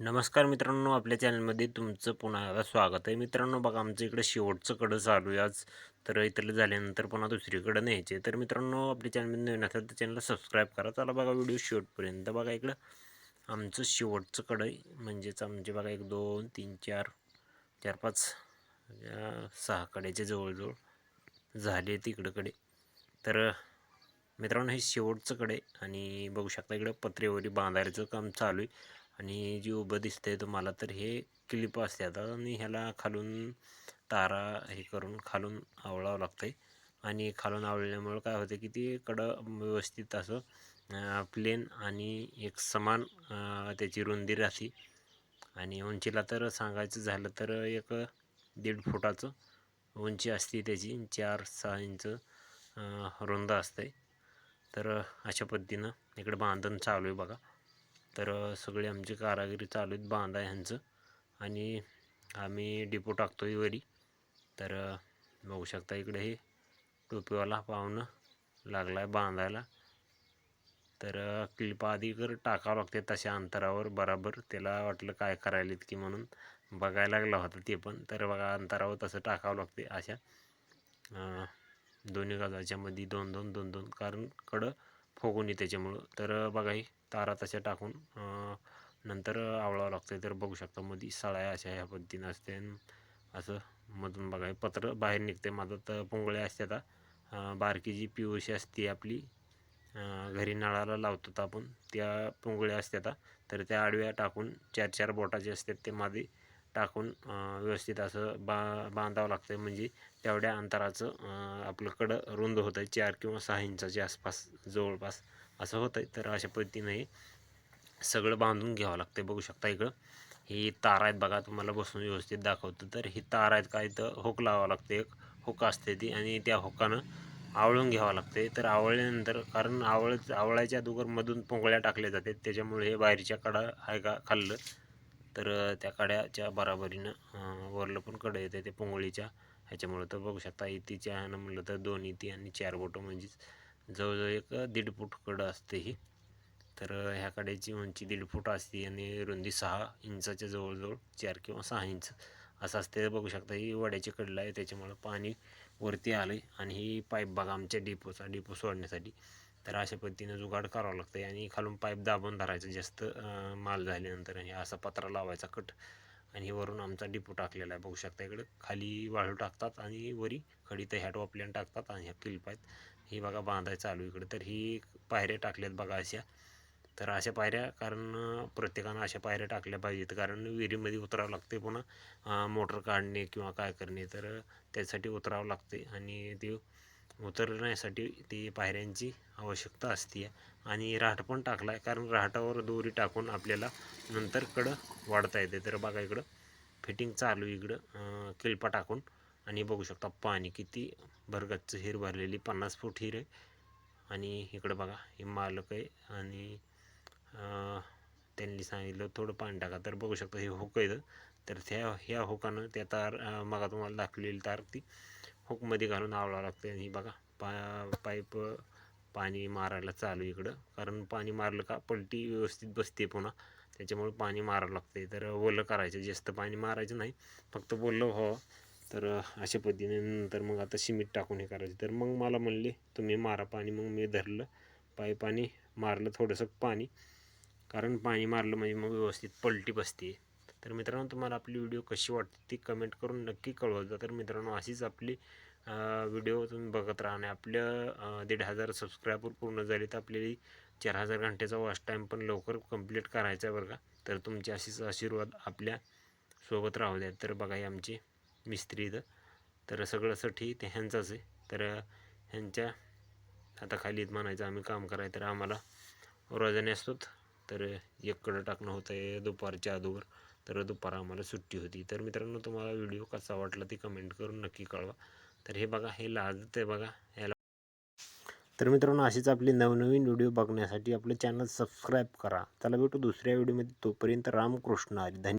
नमस्कार मित्रांनो आपल्या चॅनलमध्ये तुमचं पुन्हा एकदा स्वागत आहे. मित्रांनो बघा आमचं इकडं शेवटचं कडं चालू आहे आज. तर इथलं झाल्यानंतर पुन्हा दुसरीकडं न्यायचे तर मित्रांनो आपल्या चॅनलमध्ये नवीन असेल तर चॅनलला सबस्क्राईब करा. चला बघा व्हिडिओ शेवटपर्यंत. बघा इकडं आमचं शेवटचं कडं आहे. म्हणजेच आमचे बघा एक दोन तीन चार चार पाच सहा कड्याच्या जवळजवळ झाले तिकडंकडे तर मित्रांनो हे शेवटचं कडे आणि बघू शकता इकडं पत्रेवरी बांधायचं काम चालू आहे. आणि जी उभं दिसतंय तुम्हाला तर हे क्लिप असतात आणि ह्याला खालून तारा हे करून खालून आवळावं लागतं आहे आणि खालून आवळल्यामुळं काय होतं की ते कडं व्यवस्थित असं प्लेन आणि एक समान त्याची रुंदी राहते. आणि उंचीला तर सांगायचं झालं तर एक दीड फुटाचं उंची असते त्याची. चार सहा इंच रुंद असते तर अशा पद्धतीनं इकडे बांधण चालू आहे बघा. तर सगळे आमचे कारागिरी चालू आहेत बांधा ह्यांचं. आणि आम्ही डिपो टाकतो आहे वरी. तर बघू शकता इकडे हे टोपीवाला पाहुणं लागला आहे बांधायला. तर क्लिप आधी कर टाकावं लागते तशा अंतरावर बराबर. त्याला वाटलं काय करायलेत की म्हणून बघायला लागला होता ते पण. तर बघा अंतरावर तसं टाकावं लागते अशा. दोन्ही गजाच्यामध्ये दोन दोन दोन दोन. कारण कडं फोगून येते त्याच्यामुळं. तर बघा ही तारा तशा टाकून नंतर आवळावं लागतं तर बघू शकता मध्ये सळाया अशा ह्या पद्धतीनं असते. असं मधून बघा पत्र बाहेर निघते माझं तर पोंगळ्या असतात आता. बारकी जी पिवशी असते आपली घरी नळाला लावतो आपण त्या पोंगळ्या असतात तर त्या आडव्या टाकून चार चार बोटाचे असतात ते मादी टाकून व्यवस्थित असं बा बांधावं लागतं म्हणजे तेवढ्या अंतराचं आपलं कडं रुंद होतं आहे चार किंवा सहा इंचाच्या आसपास जवळपास. असं होतं आहे तर अशा पद्धतीनं हे सगळं बांधून घ्यावं लागतं बघू शकता इकडं. ही तार आहेत बघा तुम्हाला बसून व्यवस्थित दाखवतो. तर ही तार आहेत काय तर हुक लावावं लागते. एक हुक असते ती आणि त्या हुकानं आवळून घ्यावं लागते. तर आवळल्यानंतर कारण आवळ आवळायच्या दुगरमधून पोंगळ्या टाकल्या जातात. त्याच्यामुळे हे बाहेरच्या कडा आहे का खाल्लं? तर त्या कड्याच्या बराबरीनं वरलं पण कडं येतं ते पोंगळीच्या. ह्याच्यामुळं तर बघू शकता इतीच्या ह्यानं म्हणलं तर दोन इती आणि चार बोटं म्हणजेच जवळजवळ एक दीड फूट कडं असते ही. तर ह्या कड्याची उंची दीड फूट असते आणि रुंदी सहा इंचाच्या जवळजवळ चार किंवा सहा इंच असं असते. बघू शकता ही वड्याची कडला आहे. त्याच्यामुळं पाणी वरती आलं आहे आणि ही पाईप बघा आमच्या डिपोचा डिपो सोडण्यासाठी. तर अशा पद्धतीनं जुगाड करावं लागतं आणि खालून पाईप दाबून धरायचं. जास्त माल झाल्यानंतर हे असा पत्रा लावायचा कट. आणि वरून आमचा डिपो टाकलेला आहे. बघू शकता इकडं. खाली वाळू टाकतात आणि वरी खडी तर ह्या टोपल्यान टाकतात आणि ह्या किल्प आहेत. ही बघा बांधाय चालू इकडं. तर ही पायऱ्या टाकल्यात बघा अशा. तर अशा पायऱ्या कारण प्रत्येकानं अशा पायऱ्या टाकल्या पाहिजेत. कारण विहिरीमध्ये उतरावं लागते पुन्हा मोटर काढणे किंवा काय करणे तर त्यासाठी उतरावं लागते आणि ते उतरण्यासाठी ती पायऱ्यांची आवश्यकता असते आणि राहट पण टाकला आहे कारण राहटावर दोरी टाकून आपल्याला नंतर कडं वाढता येते. तर बघा इकडं फिटिंग चालू आहे इकडं. किल्पा टाकून. आणि बघू शकता पाणी किती भरगच्च हिर भरलेली पन्नास फूट हिर आहे. आणि इकडं बघा हे मालक आहे. आणि त्यांनी सांगितलं थोडं पाणी टाका. तर बघू शकता हे हुक आहे तर त्या ह्या हुकानं त्या तार अं, मगा तुम्हाला दाखवलेली तार ती हुकमध्ये घालून आवळावं लागते आणि बघा पा पाईप पाणी मारायला चालू इकडं. कारण पाणी मारलं का पलटी व्यवस्थित बसते पुन्हा. त्याच्यामुळे पाणी मारावं लागते तर ओलं करायचं जास्त पाणी मारायचं नाही. फक्त बोललं हो. तर अशा पद्धतीने नंतर मग आता सिमेंट टाकून हे करायचं. तर मग मला म्हणले तुम्ही मारा पाणी. मग मी धरलं पाईप आणि मारलं थोडंसं पाणी. कारण पाणी मारलं म्हणजे मग व्यवस्थित पलटी बसते. तर मित्रांनो तुम्हाला आपली व्हिडिओ कशी वाटते ती कमेंट करून नक्की कळवत जा तर मित्रांनो अशीच आपली व्हिडिओ तुम्ही बघत राहा आणि आपल्या दीड हजार सबस्क्रायबर पूर्ण झाले तर आपल्याला चार हजार घंटेचा वॉच टाईम पण लवकर कंप्लीट करायचा आहे बरं का. तर तुमचे अशीच आशीर्वाद आपल्यासोबत राहू द्या. तर बघा आमची मिस्त्री इथं. तर सगळंसाठी ते ह्यांचाच आहे. तर ह्यांच्या आता खाली म्हणायचं आम्ही काम करायचं. तर आम्हाला रोजाने असतोत तर एक कडं टाकणं होतं आहे दुपारच्या अगोदर. तर दुपार आम्हाला सुट्टी होती. तर मित्रांनो तुम्हाला व्हिडिओ कसा वाटला ते कमेंट करून नक्की कळवा. तर हे बघा हे लाजत आहे बघा. ह्याला तर मित्रांनो अशीच आपली नवनवीन व्हिडिओ बघण्यासाठी आपलं चॅनल सबस्क्राईब करा. चला भेटू दुसऱ्या व्हिडिओमध्ये. तोपर्यंत रामकृष्ण हरी. धन्य